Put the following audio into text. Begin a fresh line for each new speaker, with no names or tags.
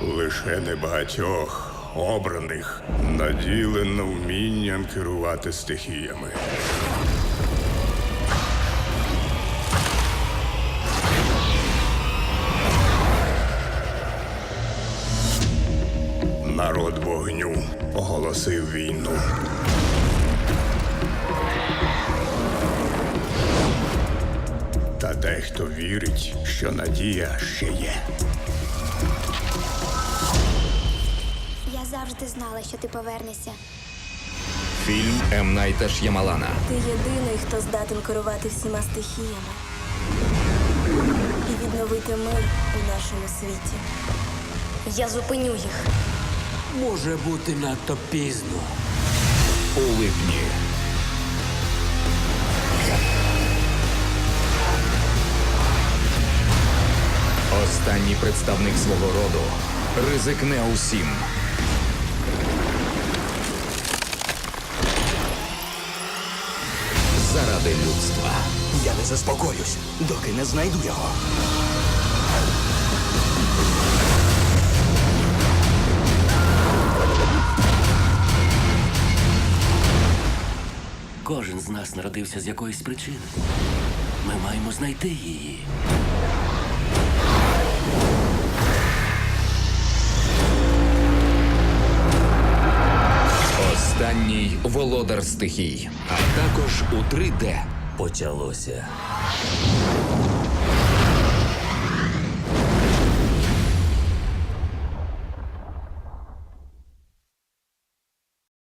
Лише небагатьох обраних наділено вмінням керувати стихіями. Народ вогню оголосив війну. Та дехто вірить, що надія ще є.
Завжди знала, що ти повернешся.
Фільм М. Найта Ш'ямалана.
Ти єдиний, хто здатен керувати всіма стихіями і відновити мир у нашому світі. Я зупиню їх.
Може бути надто пізно.
У липні. Останній представник свого роду ризикне усім. Заради людства.
Я не заспокоюсь, доки не знайду його.
Кожен з нас народився з якоїсь причини. Ми маємо знайти її.
Володар стихій. А також у 3D.
Почалося.